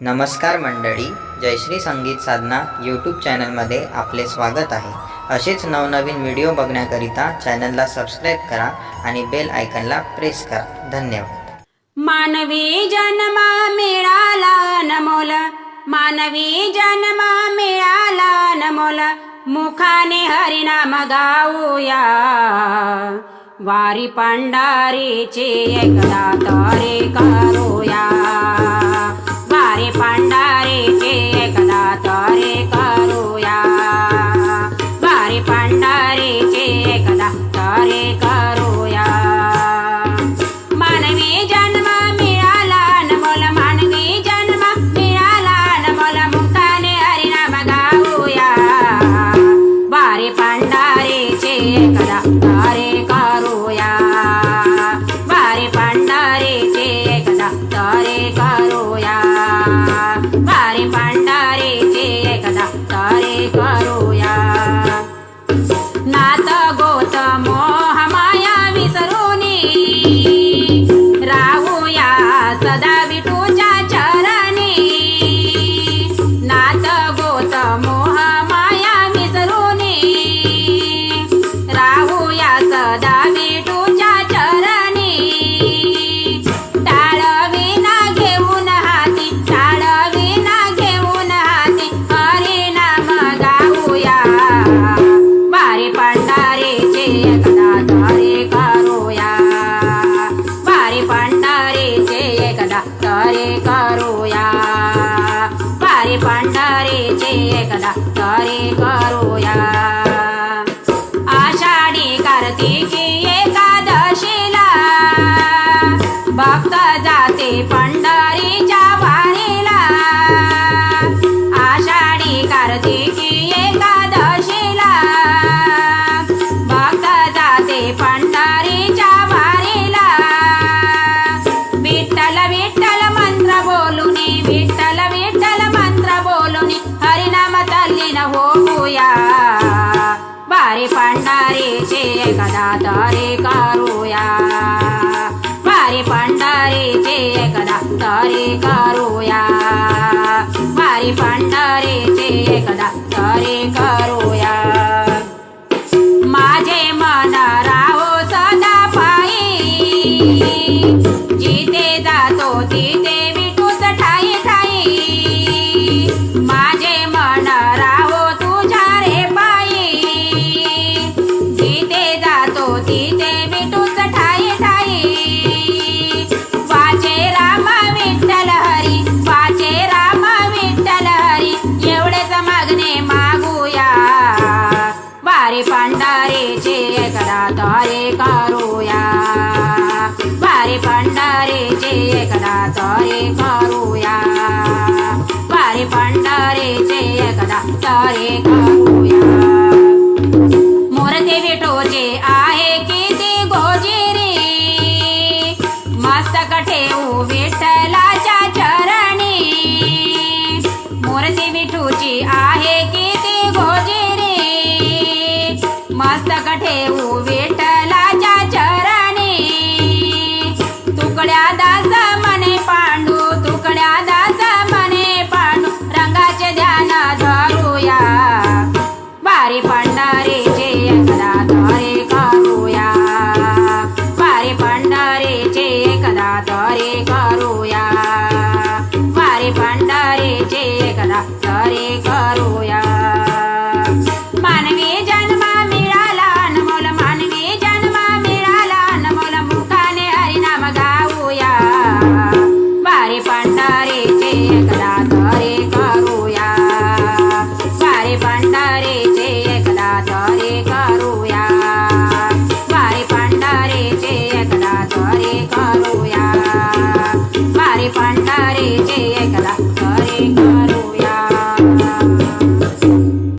नमस्कार मंडळी जयश्री संगीत साधना यूट्यूब चॅनलमध्ये आपले स्वागत आहे. असेच नवनवीन व्हिडिओ बघण्याकरिता चॅनलला सबस्क्राईब करा आणि बेल आयकनला प्रेस करा. धन्यवाद. मानवी जन्म मिळाला नमोल मानवी जन्म मिळाला नमोल मुखाने हरिनाम गाऊया. वारी पांढारीची एकदा तारे करूया वारी पांढारीची एकदा तरी करूया. वारी पांढारीची एकदा तरी करूया. मानवी जन्म मिळाला नमोल मानवी जन्म मिळाला नमोल मुक्ताने हरिनाम गाऊया. वारे पांढारेचे एकदा तारे करूया एकदा तरे करूया बारे पांढारेचे एकदा तरे करूया तरी करूया. बारे पांढारेचे एकदा तरी करूया. बारे पांढारेचे एकदा तरी करूया. माझे मन राहो सदा पायी. जिथे जातो तिथे एकदा करूया. बारे पांढारेचे एकदा तरे करूया. बारे पांढारेचे एकदा तरे करूया.